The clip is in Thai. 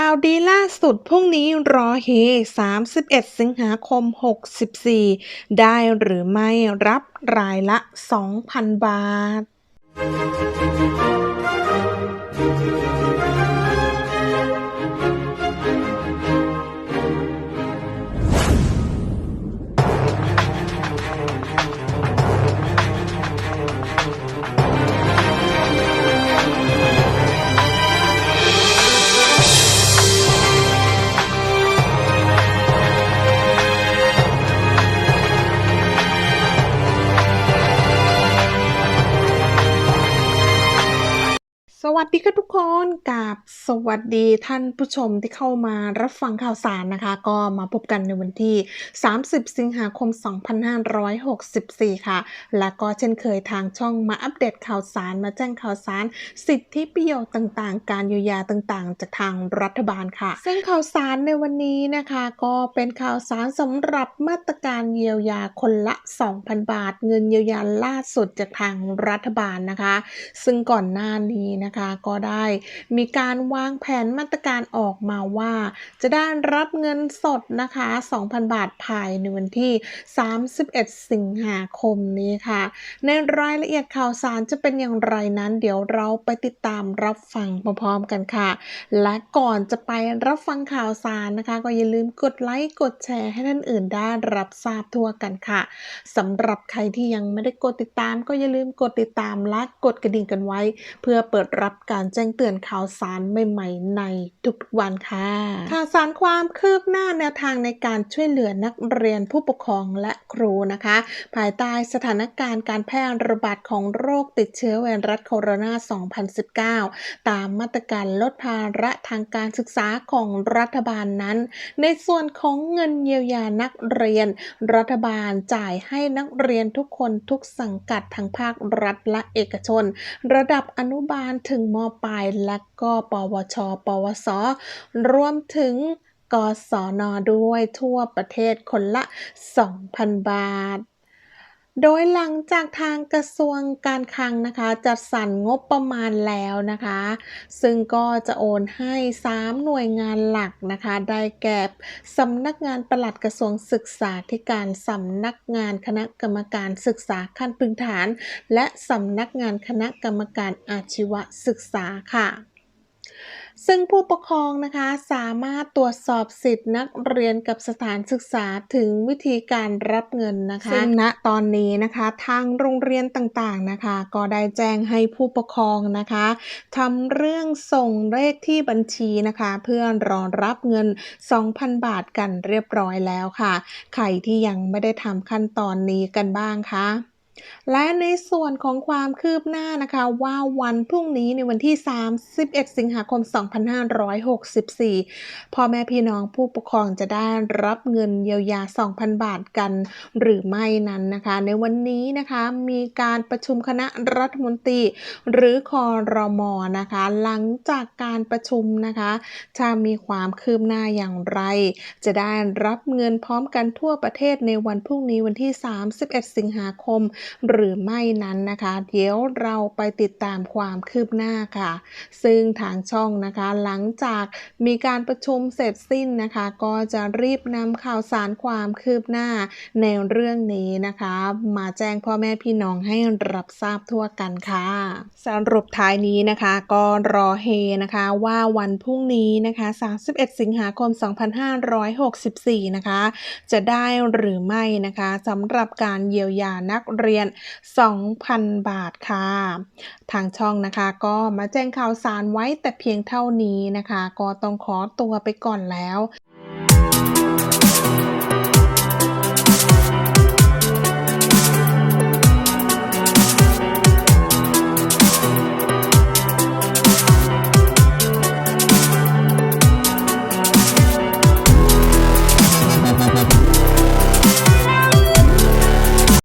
ข่าวดีล่าสุดพรุ่งนี้รอเฮ 31 สิงหาคม 64 ได้หรือไม่รับรายละ 2,000 บาท วัสดีค่ะทุกคนกับสวัสดีท่านผู้ชมที่เข้ามารับฟังข่าวสารนะคะ ก็มาพบกันในวันที่ 30 สิงหาคม 2564 ค่ะ และก็เช่นเคยทางช่องมาอัปเดตข่าวสารมาแจ้งข่าวสาร สิทธิประโยชน์ต่างๆ การเยียวยาต่างๆ จากทางรัฐบาลค่ะ ซึ่งข่าวสารในวันนี้นะคะ ก็เป็นข่าวสารสำหรับมาตรการเยียวยาคนละ 2,000 บาท เงินเยียวยาล่าสุดจากทางรัฐบาลนะคะ ซึ่งก่อนหน้านี้นะคะก็ได้ มีการวางแผนมาตรการออกมาว่า จะได้รับเงินสดนะคะ 2,000 บาทภายในวันที่ 31 สิงหาคมนี้ค่ะ ในรายละเอียดข่าวสารจะเป็นอย่างไรนั้น เดี๋ยวเราไปติดตามรับฟังพร้อมๆกันค่ะ และก่อนจะไปรับฟังข่าวสารนะคะ ก็อย่าลืมกดไลค์กดแชร์ให้ท่านอื่นได้รับทราบทั่วกันค่ะสำหรับใครที่ยังไม่ได้กดติดตามก็อย่าลืมกดติดตามและกดกระดิ่งกันไว้ เพื่อเปิดรับการแจ้งเตือนข่าวสารใหม่ๆ ในทุกวันค่ะข่าวสารความคืบหน้าแนวทางในการช่วยเหลือนักเรียนผู้ปกครองและครูนะคะ ภายใต้สถานการณ์การแพร่ระบาดของโรคติดเชื้อไวรัสโคโรนา 2019 ตามมาตรการลดภาระทางการศึกษาของรัฐบาลนั้น ในส่วนของเงินเยียวยานักเรียน รัฐบาลจ่ายให้นักเรียนทุกคนทุกสังกัดทั้งภาครัฐและเอกชน ระดับอนุบาลถึงมปลาย และก็ปวช ปวส รวมถึงกศนด้วยทั่วประเทศคนละ 2,000 บาท โดยหลังจากทางกระทรวงการคลังนะคะ จัดสรรงบประมาณแล้วนะคะ ซึ่งก็จะโอนให้ 3 หน่วยงานหลักนะคะ ได้แก่สำนักงานปลัดกระทรวงศึกษาธิการสำนักงานคณะกรรมการศึกษาขั้นพื้นฐาน และสำนักงานคณะกรรมการอาชีวศึกษาค่ะ ซึ่งผู้ปกครองนะคะสามารถตรวจสอบสิทธินักเรียนกับสถานศึกษาถึงวิธีการรับเงินนะคะซึ่งณตอนนี้นะคะทางโรงเรียนต่างๆนะคะ ก็ได้แจ้งให้ผู้ปกครองนะคะทำเรื่องส่งเลขที่บัญชีนะคะ เพื่อรอรับเงิน 2,000 บาทกันเรียบร้อยแล้วค่ะ ใครที่ยังไม่ได้ทำขั้นตอนนี้กันบ้างคะ และในส่วนของความคืบหน้านะคะว่าวันพรุ่งนี้ในวันที่ 31 สิงหาคม 2564 พ่อแม่พี่น้องผู้ปกครองจะได้รับเงินเยียวยา 2,000 บาทกันหรือไม่นั้นนะคะ ในวันนี้นะคะมีการประชุมคณะรัฐมนตรีหรือคอรมอนะคะ หลังจากการประชุมนะคะจะมีความคืบหน้าอย่างไร จะได้รับเงินพร้อมกันทั่วประเทศในวันพรุ่งนี้วันที่ 31 สิงหาคมหรือไม่นั้นนะคะ เดี๋ยวเราไปติดตามความคืบหน้าค่ะ ซึ่งทางช่องนะคะหลังจากมีการประชุมเสร็จสิ้นนะคะ ก็จะรีบนำข่าวสารความคืบหน้าในเรื่องนี้นะคะ มาแจ้งพ่อแม่พี่น้องให้รับทราบทั่วกันค่ะสรุปท้ายนี้นะคะก็รอเฮนะคะว่าวันพรุ่งนี้นะคะ 31 สิงหาคม 2564 นะคะ จะได้หรือไม่นะคะสำหรับการเยียวยานักเรียนรียน 2,000 บาทค่ะ ทางช่องนะคะก็มาแจ้งข่าวสารไว้แต่เพียงเท่านี้นะคะ ก็ต้องขอตัวไปก่อนแล้ว